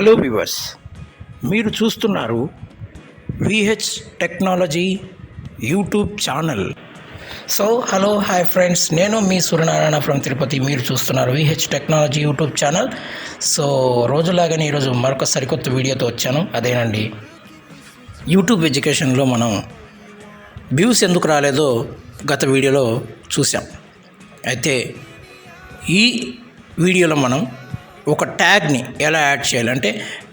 Hello viewers మీరు చూస్తున్నారు VH technology YouTube channel. So hello hi friends నేను మీ సూర్యనారాయణ ఫ్రమ్ తిరుపతి. మీరు చూస్తున్నారు VH technology YouTube channel. So రోజులాగానే ఈరోజు మరొక సరికొత్త వీడియోతో వచ్చాను. అదేనండి యూట్యూబ్ ఎడ్యుకేషన్లో మనం వ్యూస్ ఎందుకు రాలేదో గత వీడియోలో చూసాం అయితే ఈ వీడియోలో మనం ఒక ట్యాగ్ని ఎలా యాడ్ చేయాలంటే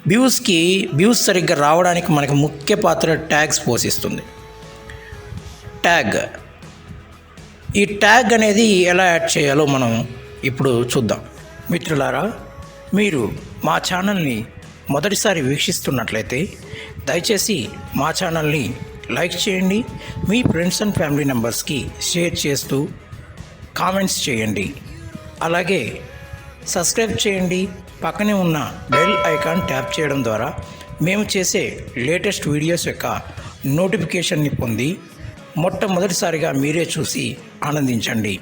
వ్యూస్కి వ్యూస్ సరిగ్గా రావడానికి మనకి ముఖ్య పాత్ర ట్యాగ్స్ పోషిస్తుంది. ట్యాగ్. ఈ ట్యాగ్ అనేది ఎలా యాడ్ చేయాలో మనం ఇప్పుడు చూద్దాం. మిత్రులారా మీరు మా ఛానల్ని మొదటిసారి వీక్షిస్తున్నట్లయితే దయచేసి మా ఛానల్ని లైక్ చేయండి మీ ఫ్రెండ్స్ అండ్ ఫ్యామిలీ మెంబర్స్కి షేర్ చేస్తూ కామెంట్స్ చేయండి. అలాగే సబ్స్క్రైబ్ చేయండి. పక్కనే ఉన్న బెల్ ఐకాన్ ట్యాప్ చేయడం ద్వారా మేము చేసే లేటెస్ట్ వీడియోస్ యొక్క నోటిఫికేషన్ని పొంది మొట్టమొదటిసారిగా మీరే చూసి ఆనందించండి.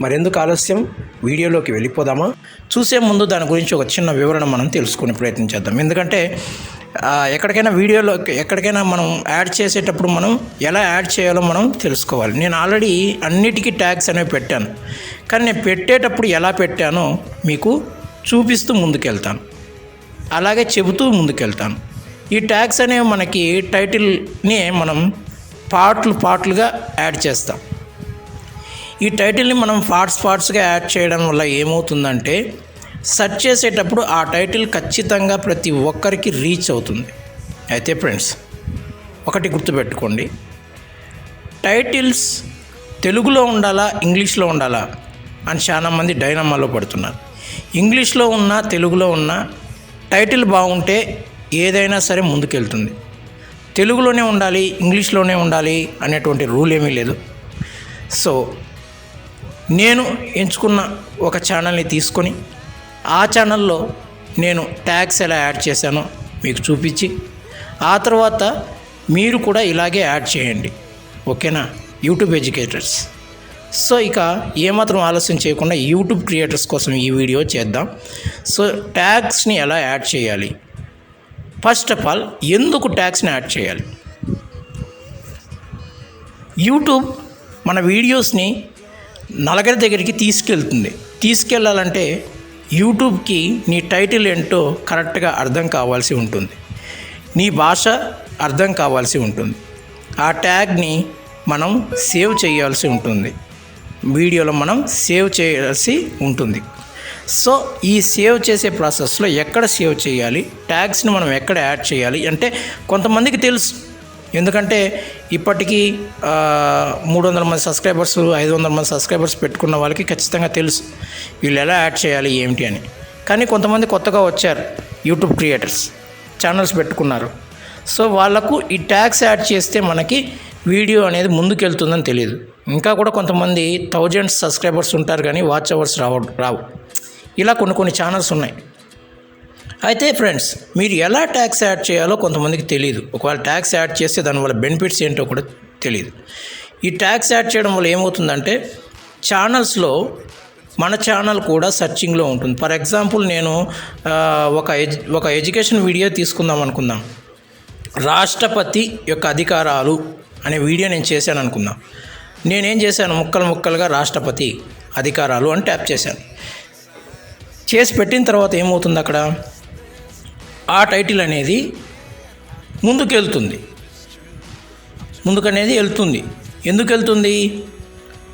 మరెందుకు ఆలస్యం? వీడియోలోకి వెళ్ళిపోదామా? చూసే ముందు దాని గురించి ఒక చిన్న వివరణ మనం తెలుసుకునే ప్రయత్నం చేద్దాం. ఎందుకంటే ఎక్కడికైనా వీడియోలో ఎక్కడికైనా మనం యాడ్ చేసేటప్పుడు మనం ఎలా యాడ్ చేయాలో మనం తెలుసుకోవాలి. నేను ఆల్రెడీ అన్నిటికీ ట్యాగ్స్ అనేవి పెట్టాను. కానీ నేను పెట్టేటప్పుడు ఎలా పెట్టానో మీకు చూపిస్తూ ముందుకెళ్తాను. అలాగే చెబుతూ ముందుకెళ్తాను. ఈ ట్యాగ్స్ అనేవి మనకి టైటిల్ని మనం పార్ట్లు పార్ట్లుగా యాడ్ చేస్తాం. ఈ టైటిల్ని మనం పార్ట్స్ పార్ట్స్గా యాడ్ చేయడం వల్ల ఏమవుతుందంటే సెర్చ్ చేసేటప్పుడు ఆ టైటిల్ ఖచ్చితంగా ప్రతి ఒక్కరికి రీచ్ అవుతుంది. అయితే ఫ్రెండ్స్ ఒకటి గుర్తుపెట్టుకోండి. టైటిల్స్ తెలుగులో ఉండాలా ఇంగ్లీష్లో ఉండాలా అని చాలామంది డైనమాలో పడుతున్నారు. ఇంగ్లీష్లో ఉన్న తెలుగులో ఉన్న టైటిల్ బాగుంటే ఏదైనా సరే ముందుకెళ్తుంది. తెలుగులోనే ఉండాలి ఇంగ్లీష్లోనే ఉండాలి అనేటువంటి రూల్ ఏమీ లేదు. సో నేను ఎంచుకున్న ఒక ఛానల్ని తీసుకొని ఆ ఛానల్లో నేను ట్యాగ్స్ ఎలా యాడ్ చేశానో మీకు చూపించి ఆ తర్వాత మీరు కూడా ఇలాగే యాడ్ చేయండి. ఓకేనా? యూట్యూబ్ ఎడ్యుకేటర్స్ సో ఇక ఏమాత్రం ఆలస్యం చేయకుండా యూట్యూబ్ క్రియేటర్స్ కోసం ఈ వీడియో చేద్దాం. సో ట్యాగ్స్ని ఎలా యాడ్ చేయాలి? ఫస్ట్ ఆఫ్ ఆల్ ఎందుకు ట్యాగ్స్ని యాడ్ చేయాలి? యూట్యూబ్ మన వీడియోస్ని నలగరి దగ్గరికి తీసుకెళ్తుంది. తీసుకెళ్ళాలంటే యూట్యూబ్కి నీ టైటిల్ ఏంటో కరెక్ట్గా అర్థం కావాల్సి ఉంటుంది. నీ భాష అర్థం కావాల్సి ఉంటుంది. ఆ ట్యాగ్ని మనం సేవ్ చేయాల్సి ఉంటుంది. వీడియోలో మనం సేవ్ చేయాల్సి ఉంటుంది. సో ఈ సేవ్ చేసే ప్రాసెస్లో ఎక్కడ సేవ్ చేయాలి? ట్యాగ్స్ని మనం ఎక్కడ యాడ్ చేయాలి? అంటే కొంతమందికి తెలుసు ఎందుకంటే ఇప్పటికీ మూడు వందల మంది సబ్స్క్రైబర్స్ ఐదు వందల మంది సబ్స్క్రైబర్స్ పెట్టుకున్న వాళ్ళకి ఖచ్చితంగా తెలుసు వీళ్ళు ఎలా యాడ్ చేయాలి ఏమిటి అని. కానీ కొంతమంది కొత్తగా వచ్చారు యూట్యూబ్ క్రియేటర్స్ ఛానల్స్ పెట్టుకున్నారు. సో వాళ్ళకు ఈ ట్యాక్స్ యాడ్ చేస్తే మనకి వీడియో అనేది ముందుకెళ్తుందని తెలియదు. ఇంకా కూడా కొంతమంది థౌజండ్స్ సబ్స్క్రైబర్స్ ఉంటారు కానీ వాచ్ అవర్స్ రావు రావు. ఇలా కొన్ని కొన్ని ఛానల్స్ ఉన్నాయి. అయితే ఫ్రెండ్స్ మీరు ఎలా ట్యాక్స్ యాడ్ చేయాలో కొంతమందికి తెలియదు ఒకవేళ ట్యాక్స్ యాడ్ చేస్తే దానివల్ల బెనిఫిట్స్ ఏంటో కూడా తెలియదు ఈ ట్యాక్స్ యాడ్ చేయడం వల్ల ఏమవుతుందంటే ఛానల్స్లో మన ఛానల్ కూడా సర్చింగ్లో ఉంటుంది. ఫర్ ఎగ్జాంపుల్ నేను ఒక ఎజ్ ఒక ఎడ్యుకేషన్ వీడియో తీసుకుందాం అనుకుందాం. రాష్ట్రపతి యొక్క అధికారాలు అనే వీడియో నేను చేశాను అనుకుందాం. నేనేం చేశాను? ముక్కలు ముక్కలుగా రాష్ట్రపతి అధికారాలు అని ట్యాప్ చేశాను. చేసి పెట్టిన తర్వాత ఏమవుతుంది అక్కడ? ఆ టైటిల్ అనేది ముందుకెళ్తుంది. ముందుకనేది వెళ్తుంది. ఎందుకు వెళ్తుంది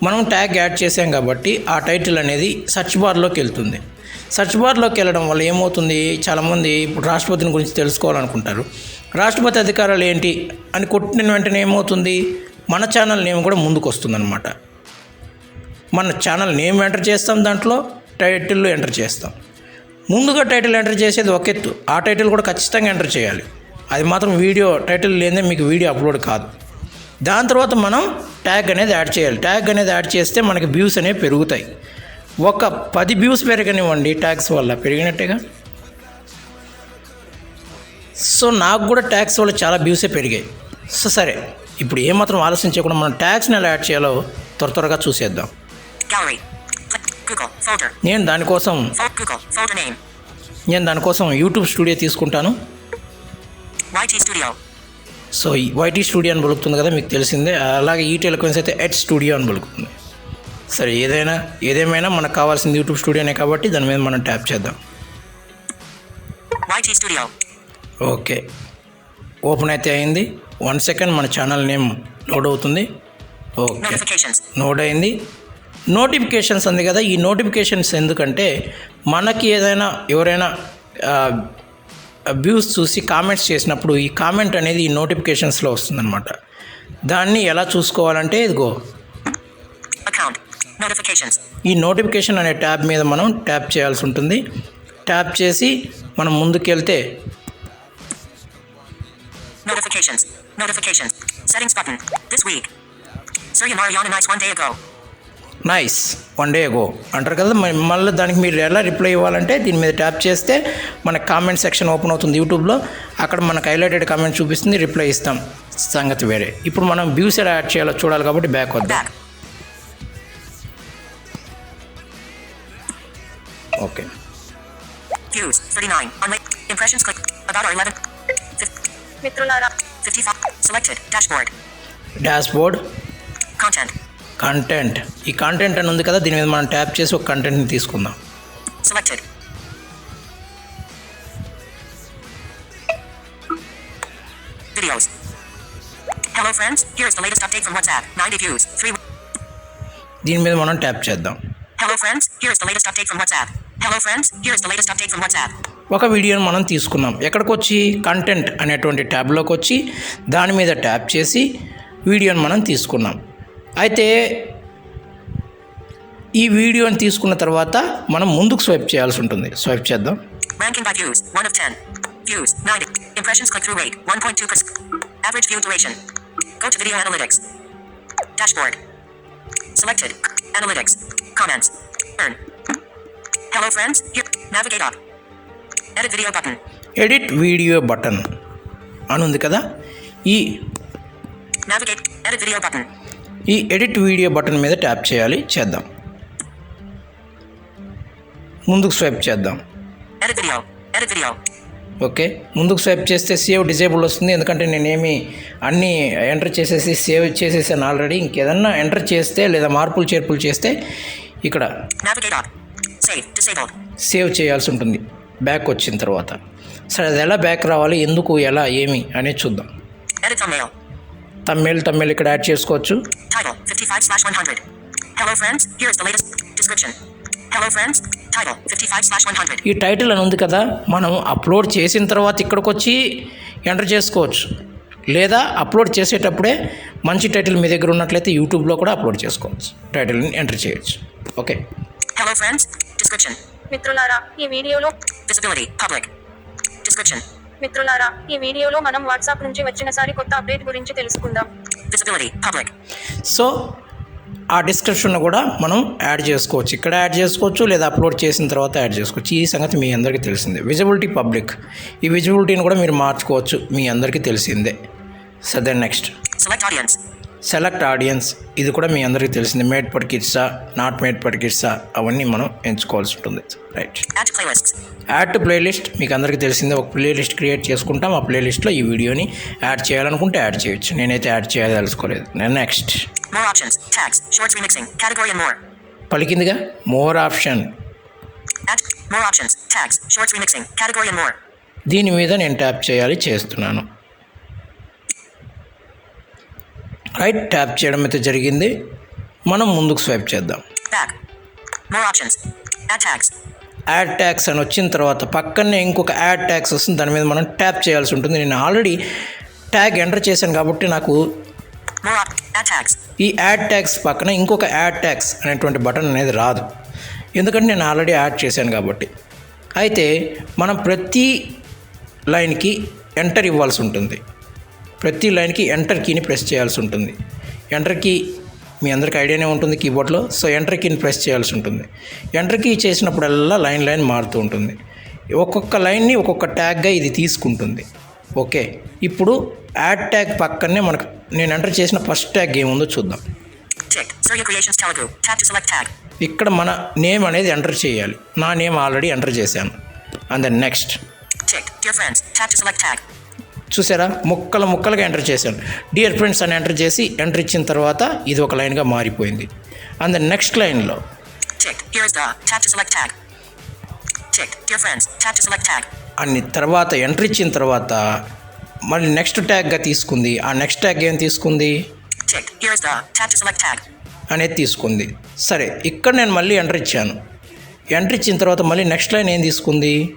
మనం ట్యాగ్ యాడ్ చేసాం కాబట్టి ఆ టైటిల్ అనేది సెర్చ్ బార్లోకి వెళ్తుంది. సెర్చ్ బార్లోకి వెళ్ళడం వల్ల ఏమవుతుంది? చాలామంది ఇప్పుడు రాష్ట్రపతిని గురించి తెలుసుకోవాలనుకుంటారు. రాష్ట్రపతి అధికారాలు ఏంటి? అని కొట్టిన వెంటనే ఏమవుతుంది? మన ఛానల్ నేమ్ కూడా ముందుకు వస్తుందన్నమాట మన ఛానల్ నేమ్ ఎంటర్ చేస్తాం దాంట్లో టైటిల్ ఎంటర్ చేస్తాం. ముందుగా టైటిల్ ఎంటర్ చేసేది ఒక ఎత్తు. ఆ టైటిల్ కూడా ఖచ్చితంగా ఎంటర్ చేయాలి. అది మాత్రం వీడియో టైటిల్ లేదే మీకు వీడియో అప్లోడ్ కాదు. దాని తర్వాత మనం ట్యాగ్ అనేది యాడ్ చేయాలి. ట్యాగ్ అనేది యాడ్ చేస్తే మనకి వ్యూస్ అనేవి పెరుగుతాయి. ఒక పది వ్యూస్ పెరగనివ్వండి ట్యాగ్స్ వల్ల. పెరిగినట్టుగా? సో నాకు కూడా ట్యాక్స్ వల్ల చాలా వ్యూసే పెరిగాయి. సో సరే. ఇప్పుడు ఏమాత్రం ఆలోచించకుండా మనం ట్యాక్స్ని ఎలా యాడ్ చేయాలో త్వర త్వరగా చూసేద్దాం. నేను దానికోసం. నేను దానికోసం యూట్యూబ్ స్టూడియో తీసుకుంటాను. సో వైటీ స్టూడియో అని పలుకుతుంది కదా మీకు తెలిసిందే. అలాగే ఈ టెలికాన్స్ అయితే ఎడ్ స్టూడియో అని పలుకుతుంది సరే ఏదైనా ఏదేమైనా మనకు కావాల్సింది యూట్యూబ్ స్టూడియోనే కాబట్టి దాని మీద మనం ట్యాప్ చేద్దాం. ఓకే. ఓపెన్ అయితే అయింది. వన్ సెకండ్ మన ఛానల్ నేమ్ లోడ్ అవుతుంది. ఓకే. నోట్ అయింది. నోటిఫికేషన్స్ అంది కదా ఈ నోటిఫికేషన్స్ ఎందుకంటే మనకి ఏదైనా ఎవరైనా వ్యూస్ చూసి కామెంట్స్ చేసినప్పుడు ఈ కామెంట్ అనేది ఈ నోటిఫికేషన్స్లో వస్తుందన్నమాట దాన్ని ఎలా చూసుకోవాలంటే ఇదిగో. ఈ నోటిఫికేషన్ అనే ట్యాబ్ మీద మనం ట్యాప్ చేయాల్సి ఉంటుంది ట్యాప్ చేసి మనం ముందుకెళ్తే Notifications. Notifications. Settings button. This week. Surya Mariana nice one day ago. Nice one day go అంటారు కదా మళ్ళీ దానికి మీరు ఎలా రిప్లై ఇవ్వాలంటే దీని మీద ట్యాప్ చేస్తే మన కామెంట్ సెక్షన్ ఓపెన్ అవుతుంది యూట్యూబ్లో అక్కడ మనకు హైలైటెడ్ కామెంట్ చూపిస్తుంది రిప్లై ఇస్తాం సంగతి వేరే ఇప్పుడు మనం వ్యూస్ ఎలా యాడ్ చేయాలో చూడాలి కాబట్టి బ్యాక్ వద్దాం. Okay Views. 39. Unlike. Impressions click. About our 11. Fif- మిత్రులారా 55. Selected. Dashboard. Dashboard Content. Content ఈ కంటెంట్ అని ఉంది కదా దీని మీద మనం ట్యాప్ చేసి ఒక కంటెంట్ని తీసుకుందాం. దీని మీద మనం ట్యాప్ చేద్దాం. Hello friends here is the latest update hello friends here is the latest update ఒక వీడియోని మనం తీసుకున్నాం ఎక్కడికి వచ్చి? కంటెంట్ అనేటువంటి ట్యాబ్లోకి వచ్చి దాని మీద ట్యాప్ చేసి వీడియోని మనం తీసుకున్నాం అయితే ఈ వీడియోని తీసుకున్న తర్వాత మనం ముందుకు స్వైప్ చేయాల్సి ఉంటుంది స్వైప్ చేద్దాం Ranking by views, 1 of 10. Views, 90. Impressions click through rate, 1.2%. Average view duration. Go to video analytics. Dashboard. Selected. Analytics. Comments. Earn. Hello friends, here. Navigate up. Edit video button. Edit video button అని ఉంది కదా ఈ Navigate. Edit video button. ఈ edit video button మీద tap చేయాలి చేద్దాం. ముందుకు swipe చేద్దాం. ఓకే ముందుకు స్వైప్ చేస్తే సేవ్ డిజేబుల్ వస్తుంది ఎందుకంటే నేనేమి అన్నీ ఎంటర్ చేసేసి సేవ్ చేసేసాను ఆల్రెడీ. ఇంకేదన్నా ఎంటర్ చేస్తే లేదా మార్పులు చేర్పులు చేస్తే ఇక్కడ. సేవ్ చేయాల్సి ఉంటుంది. బ్యాక్ వచ్చిన తర్వాత. సరే అది ఎలా బ్యాక్ రావాలి ఎందుకు ఎలా ఏమి అనేది చూద్దాం. తమిళ్ తమిళ్ ఇక్కడ యాడ్ చేసుకోవచ్చు. ఈ టైటిల్ అని ఉంది కదా మనం అప్లోడ్ చేసిన తర్వాత ఇక్కడికి వచ్చి ఎంటర్ చేసుకోవచ్చు. లేదా అప్లోడ్ చేసేటప్పుడే మంచి టైటిల్ మీ దగ్గర ఉన్నట్లయితే యూట్యూబ్లో కూడా అప్లోడ్ చేసుకోవచ్చు. టైటిల్ని ఎంటర్ చేయొచ్చు. ఓకే. హలో ఫ్రెండ్స్ డిస్క్రిప్షన్ మిత్రులారా ఈ వీడియోలో డిస్క్రిప్షన్ మిత్రులారా ఈ వీడియోలో మనం వాట్సాప్ నుంచి వచ్చినసారి కొత్త అప్డేట్ గురించి తెలుసుకుందాం. సో ఆ డిస్క్రిప్షన్ కూడా మనం యాడ్ చేసుకోవచ్చు. ఇక్కడ యాడ్ చేసుకోవచ్చు లేదా అప్లోడ్ చేసిన తర్వాత యాడ్ చేసుకోవచ్చు. ఈ సంగతి మీ అందరికీ తెలిసిందే. విజిబిలిటీ పబ్లిక్ ఈ విజిబిలిటీని కూడా మీరు మార్చుకోవచ్చు. మీ అందరికీ తెలిసిందే. సదే next Select audience. Select audience ఇది కూడా మీ అందరికీ తెలిసింది. మేడ్ పర్ కిడ్సా నాట్ మేడ్ పర్ కిడ్సా అవన్నీ మనం ఎంచుకోవాల్సి ఉంటుంది. రైట్. యాడ్ టు ప్లేలిస్ట్ మీకు అందరికీ తెలిసిందే. ఒక ప్లేలిస్ట్ క్రియేట్ చేసుకుంటాం. ఆ ప్లేలిస్ట్లో ఈ వీడియోని యాడ్ చేయాలనుకుంటే యాడ్ చేయొచ్చు. నేనైతే యాడ్ చేయదలుచుకోలేదు నేను నెక్స్ట్. పలికిందిగా? More option. దీని మీద నేను ట్యాప్ చేయాలి చేస్తున్నాను. రైట్ ట్యాప్ చేయడం అయితే జరిగింది. మనం ముందుకు స్వైప్ చేద్దాం. యాడ్ ట్యాక్స్ అని వచ్చిన తర్వాత పక్కనే ఇంకొక యాడ్ ట్యాక్స్ వస్తుంది. దాని మీద మనం ట్యాప్ చేయాల్సి ఉంటుంది. నేను ఆల్రెడీ ట్యాగ్ ఎంటర్ చేశాను కాబట్టి నాకు. ఈ యాడ్ ట్యాక్స్ పక్కన ఇంకొక యాడ్ ట్యాక్స్ అనేటువంటి బటన్ అనేది రాదు. ఎందుకంటే నేను ఆల్రెడీ యాడ్ చేశాను కాబట్టి. అయితే మనం ప్రతి లైన్కి ఎంటర్ ఇవ్వాల్సి ఉంటుంది. ప్రతి లైన్కి ఎంటర్ కీని ప్రెస్ చేయాల్సి ఉంటుంది. ఎంటర్ కీ మీ అందరికి ఐడియానే ఉంటుంది కీబోర్డ్లో సో ఎంటర్ కీని ప్రెస్ చేయాల్సి ఉంటుంది. ఎంటర్ కీ చేసినప్పుడల్లా లైన్ లైన్ మారుతూ ఉంటుంది. ఒక్కొక్క లైన్ని ఒక్కొక్క ట్యాగ్గా ఇది తీసుకుంటుంది. ఓకే ఇప్పుడు యాడ్ ట్యాగ్ పక్కనే మనకు నేను ఎంటర్ చేసిన ఫస్ట్ ట్యాగ్ ఏముందో చూద్దాం. ఇక్కడ మన నేమ్ అనేది ఎంటర్ చేయాలి. నా నేమ్ ఆల్రెడీ ఎంటర్ చేశాను. అండ్ దెన్ నెక్స్ట్ చూసారా? ముక్కలు ముక్కలుగా ఎంటర్ చేశాను డియర్ ఫ్రెండ్స్ అని ఎంటర్ చేసి ఎంటర్ ఇచ్చిన తర్వాత ఇది ఒక లైన్గా మారిపోయింది. అండ్ నెక్స్ట్ లైన్లో. అన్ని తర్వాత ఎంటర్ ఇచ్చిన తర్వాత మళ్ళీ నెక్స్ట్ ట్యాగ్గా తీసుకుంది. ఆ నెక్స్ట్ ట్యాగ్ ఏం తీసుకుంది. అనేది తీసుకుంది. సరే ఇక్కడ నేను మళ్ళీ ఎంటర్ ఇచ్చాను. ఎంటర్ ఇచ్చిన తర్వాత మళ్ళీ నెక్స్ట్ లైన్ ఏం తీసుకుంది?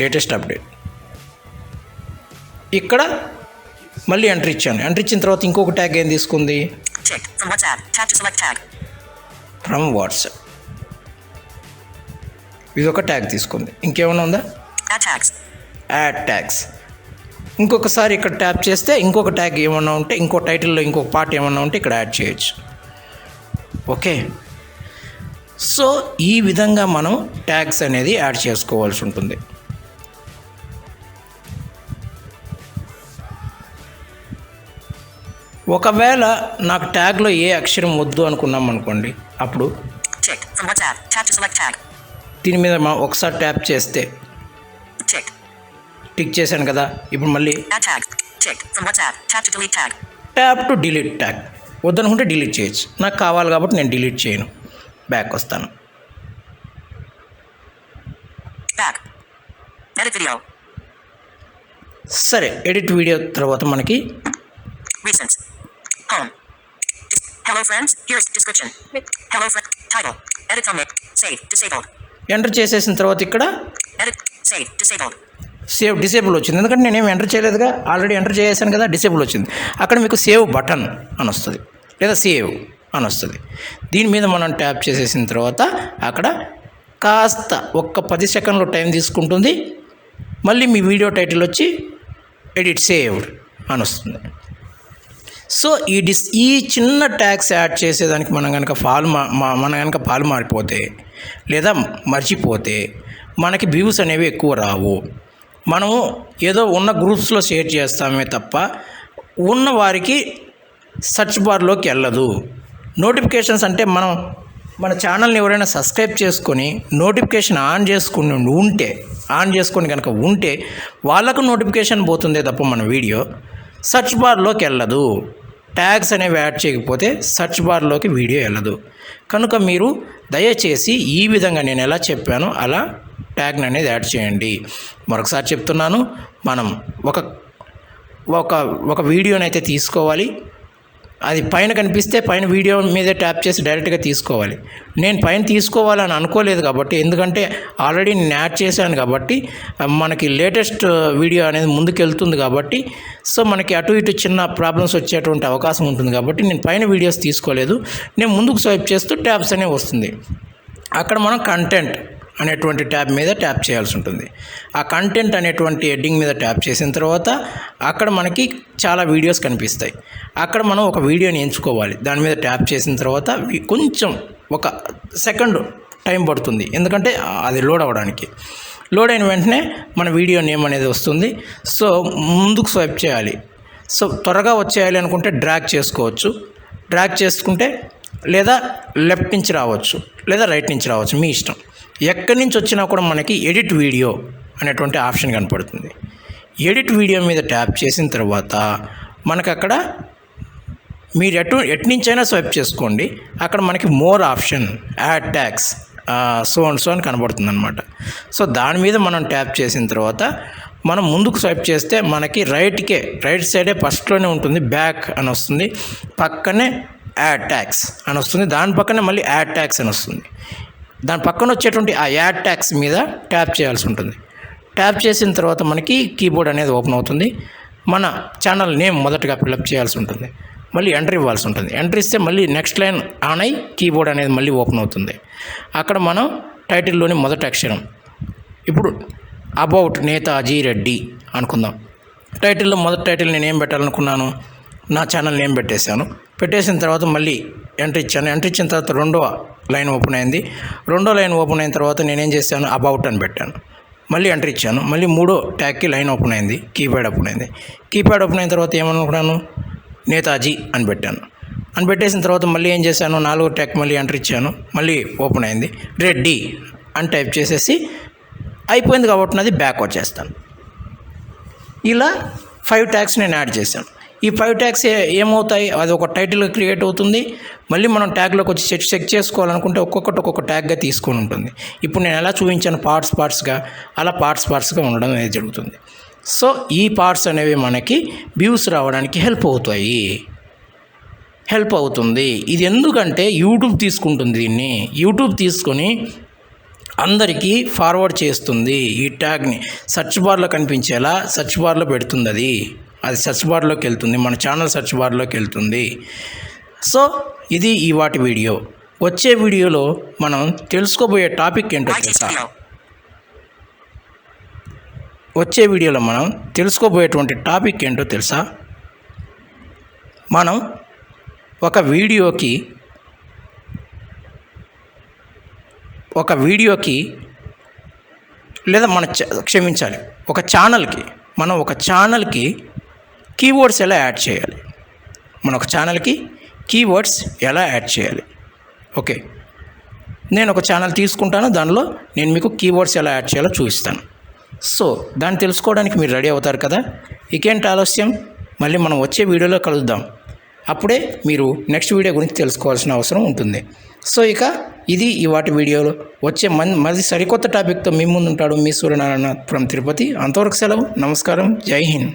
Latest update. ఇక్కడ మళ్ళీ ఎంటర్ ఇచ్చాను. ఎంటర్ ఇచ్చిన తర్వాత ఇంకొక ట్యాగ్ ఏం తీసుకుంది. ఫ్రమ్ వాట్సాప్ ఇది ఒక ట్యాగ్ తీసుకుంది. ఇంకేమైనా ఉందా. యాడ్ ట్యాగ్స్ ఇంకొకసారి ఇక్కడ ట్యాప్ చేస్తే ఇంకొక ట్యాగ్ ఏమన్నా ఉంటే ఇంకో టైటిల్లో ఇంకొక పార్ట్ ఏమన్నా ఉంటే ఇక్కడ యాడ్ చేయొచ్చు. ఓకే. సో ఈ విధంగా మనం ట్యాగ్స్ అనేది యాడ్ చేసుకోవాల్సి ఉంటుంది. ఒకవేళ నాకు ట్యాగ్లో ఏ అక్షరం వద్దు అనుకున్నాం అనుకోండి అప్పుడు. దీని మీద మనం ఒకసారి ట్యాప్ చేస్తే. టిక్ చేశాను కదా ఇప్పుడు మళ్ళీ. ట్యాప్ టు డిలీట్ ట్యాగ్ వద్దనుకుంటే డిలీట్ చేయొచ్చు నాకు కావాలి కాబట్టి నేను డిలీట్ చేయను బ్యాక్ వస్తాను. సరే ఎడిట్ వీడియో తర్వాత మనకి. Home. Dis- Hello friends. Here's description. Hello friend. Title. Edit thumbnail. Save. Disabled. Enter చేసేసిన తర్వాత ఇక్కడ. Save. Disabled. సేవ్ డిసేబుల్ వచ్చింది ఎందుకంటే నేనేం ఎంటర్ చేయలేదుగా ఆల్రెడీ ఎంటర్ చేసాను కదా డిసేబుల్ వచ్చింది అక్కడ మీకు సేవ్ బటన్ అని వస్తుంది లేదా సేవ్ అని వస్తుంది దీని మీద మనం ట్యాప్ చేసేసిన తర్వాత అక్కడ కాస్త ఒక్క పది సెకండ్లు టైం తీసుకుంటుంది మళ్ళీ మీ వీడియో టైటిల్ వచ్చి ఎడిట్ సేవ్డ్ అని వస్తుంది సో ఈ డిస్ ఈ చిన్న ట్యాక్స్ యాడ్ చేసేదానికి మనం కనుక ఫాల్ మా మనం కనుక పాలు మారిపోతే లేదా మర్చిపోతే మనకి వ్యూస్ అనేవి ఎక్కువ రావు. మనము ఏదో ఉన్న గ్రూప్స్లో షేర్ చేస్తామే తప్ప ఉన్న వారికి సెర్చ్ బార్లోకి వెళ్ళదు. నోటిఫికేషన్స్ అంటే మనం మన ఛానల్ని ఎవరైనా సబ్స్క్రైబ్ చేసుకొని నోటిఫికేషన్ ఆన్ చేసుకుని ఉంటే ఆన్ చేసుకొని కనుక ఉంటే వాళ్ళకు నోటిఫికేషన్ పోతుందే తప్ప మన వీడియో సర్చ్ బార్లోకి వెళ్ళదు. ట్యాగ్స్ అనేవి యాడ్ చేయకపోతే సెర్చ్ బార్లోకి వీడియో వెళ్ళదు. కనుక మీరు దయచేసి ఈ విధంగా నేను ఎలా చెప్పానో అలా ట్యాగ్ని అనేది యాడ్ చేయండి. మరొకసారి చెప్తున్నాను మనం ఒక ఒక ఒక వీడియోని అయితే తీసుకోవాలి. అది పైన కనిపిస్తే పైన వీడియో మీదే ట్యాప్ చేసి డైరెక్ట్గా తీసుకోవాలి. నేను పైన తీసుకోవాలని అనుకోలేదు కాబట్టి ఎందుకంటే ఆల్రెడీ నేను యాడ్ చేశాను కాబట్టి మనకి లేటెస్ట్ వీడియో అనేది ముందుకెళ్తుంది కాబట్టి సో మనకి అటు ఇటు చిన్న ప్రాబ్లమ్స్ వచ్చేటువంటి అవకాశం ఉంటుంది కాబట్టి నేను పైన వీడియోస్ తీసుకోలేదు. నేను ముందుకు స్వైప్ చేస్తూ ట్యాబ్స్ అనేవి వస్తుంది. అక్కడ మనం కంటెంట్ అనేటువంటి ట్యాబ్ మీద ట్యాప్ చేయాల్సి ఉంటుంది. ఆ కంటెంట్ అనేటువంటి హెడ్డింగ్ మీద ట్యాప్ చేసిన తర్వాత అక్కడ మనకి చాలా వీడియోస్ కనిపిస్తాయి. అక్కడ మనం ఒక వీడియోని ఎంచుకోవాలి. దాని మీద ట్యాప్ చేసిన తర్వాత కొంచెం ఒక సెకండ్ టైం పడుతుంది. ఎందుకంటే అది లోడ్ అవ్వడానికి. లోడ్ అయిన వెంటనే మన వీడియో నేమ్ అనేది వస్తుంది. సో ముందుకు స్వైప్ చేయాలి. సో త్వరగా వచ్చేయాలి అనుకుంటే డ్రాగ్ చేసుకోవచ్చు. డ్రాగ్ చేసుకుంటే లేదా లెఫ్ట్ నుంచి రావచ్చు. లేదా రైట్ నుంచి రావచ్చు. మీ ఇష్టం. ఎక్కడి నుంచి వచ్చినా కూడా మనకి ఎడిట్ వీడియో అనేటువంటి ఆప్షన్ కనపడుతుంది. ఎడిట్ వీడియో మీద ట్యాప్ చేసిన తర్వాత మనకు అక్కడ మీరు ఎటు ఎటు నుంచైనా స్వైప్ చేసుకోండి. అక్కడ మనకి more option add tags so and so అని కనబడుతుంది అనమాట సో దాని మీద మనం ట్యాప్ చేసిన తర్వాత మనం ముందుకు స్వైప్ చేస్తే మనకి రైట్కే రైట్ సైడే ఫస్ట్లోనే ఉంటుంది బ్యాక్ అని వస్తుంది. పక్కనే యాడ్ ట్యాక్స్ అని వస్తుంది. దాని పక్కనే మళ్ళీ యాడ్ ట్యాక్స్ అని వస్తుంది. దాని పక్కన వచ్చేటువంటి ఆ యాడ్ ట్యాక్స్ మీద ట్యాప్ చేయాల్సి ఉంటుంది. ట్యాప్ చేసిన తర్వాత మనకి కీబోర్డ్ అనేది ఓపెన్ అవుతుంది. మన ఛానల్ నేమ్ మొదటగా ఫిల్అప్ చేయాల్సి ఉంటుంది. మళ్ళీ ఎంటర్ ఇవ్వాల్సి ఉంటుంది. ఎంటర్ ఇస్తే మళ్ళీ నెక్స్ట్ లైన్ ఆన్ అయ్యి కీబోర్డ్ అనేది మళ్ళీ ఓపెన్ అవుతుంది. అక్కడ మనం టైటిల్లోని మొదటి అక్షరం. ఇప్పుడు అబౌట్ నేతాజీ రెడ్డి అనుకుందాం. టైటిల్లో మొదటి టైటిల్ నేను ఏం పెట్టాలనుకున్నాను. నా ఛానల్ నేమ్ పెట్టేశాను. పెట్టేసిన తర్వాత మళ్ళీ ఎంటర్ ఇచ్చాను. ఎంటర్ ఇచ్చిన తర్వాత రెండవ లైన్ ఓపెన్ అయింది. రెండో లైన్ ఓపెన్ అయిన తర్వాత నేనేం చేశాను? అబౌట్ అని పెట్టాను. మళ్ళీ ఎంటర్ ఇచ్చాను. మళ్ళీ మూడో ట్యాగ్కి లైన్ ఓపెన్ అయింది. కీప్యాడ్ ఓపెన్ అయింది. కీప్యాడ్ ఓపెన్ అయిన తర్వాత ఏమనుకున్నాను? నేతాజీ అని పెట్టాను. అని పెట్టేసిన తర్వాత మళ్ళీ ఏం చేశాను? నాలుగో ట్యాగ్ మళ్ళీ ఎంటర్ ఇచ్చాను. మళ్ళీ ఓపెన్ అయింది. రెడ్డి అని టైప్ చేసేసి అయిపోయింది కాబట్టి నాది బ్యాక్ వచ్చేస్తాను ఇలా ఫైవ్ ట్యాగ్స్ నేను యాడ్ చేశాను. ఈ ఫైవ్ ట్యాగ్స్ ఏమవుతాయి? అది ఒక టైటిల్గా క్రియేట్ అవుతుంది. మళ్ళీ మనం ట్యాగ్లోకి వచ్చి చెక్ చెక్ చేసుకోవాలనుకుంటే ఒక్కొక్కటి ఒక్కొక్క ట్యాగ్గా తీసుకొని ఉంటుంది. ఇప్పుడు నేను ఎలా చూపించాను? పార్ట్స్ పార్ట్స్గా అలా పార్ట్స్ పార్ట్స్గా ఉండడం అనేది జరుగుతుంది. సో ఈ పార్ట్స్ అనేవి మనకి వ్యూస్ రావడానికి హెల్ప్ అవుతాయి. హెల్ప్ అవుతుంది. ఇది ఎందుకంటే యూట్యూబ్ తీసుకుంటుంది దీన్ని. యూట్యూబ్ తీసుకొని అందరికీ ఫార్వర్డ్ చేస్తుంది ఈ ట్యాగ్ని సెర్చ్ బార్లో కనిపించేలా సెర్చ్ బార్లో పెడుతుంది అది. అది సెర్చ్ బార్లోకి వెళ్తుంది మన ఛానల్ సెర్చ్ బార్లోకి వెళ్తుంది. సో ఇది ఈ వాటి వీడియో. వచ్చే వీడియోలో మనం తెలుసుకోబోయే టాపిక్ ఏంటో తెలుసా. వచ్చే వీడియోలో మనం తెలుసుకోబోయేటువంటి టాపిక్ ఏంటో తెలుసా? మనం ఒక వీడియోకి ఒక వీడియోకి లేదా మన క్షమించాలి ఒక ఛానల్కి మనం ఒక ఛానల్కి కీవర్డ్స్ ఎలా యాడ్ చేయాలి? మన ఒక ఛానల్కి కీవర్డ్స్ ఎలా యాడ్ చేయాలి? ఓకే నేను ఒక ఛానల్ తీసుకుంటాను దానిలో నేను మీకు కీవర్డ్స్ ఎలా యాడ్ చేయాలో చూపిస్తాను. సో దాన్ని తెలుసుకోవడానికి మీరు రెడీ అవుతారు కదా? ఇకేంటి ఆలస్యం? మళ్ళీ మనం వచ్చే వీడియోలో కలుద్దాం. అప్పుడే మీరు నెక్స్ట్ వీడియో గురించి తెలుసుకోవాల్సిన అవసరం ఉంటుంది. సో ఇక ఇది ఈ వాటి వీడియోలో. వచ్చే మన్ మళ్ళీ సరికొత్త టాపిక్తో మీ ముందు ఉంటాడు మీ సూర్యనారాయణ ఫ్రమ్ తిరుపతి. అంతవరకు సెలవు నమస్కారం జై హింద్.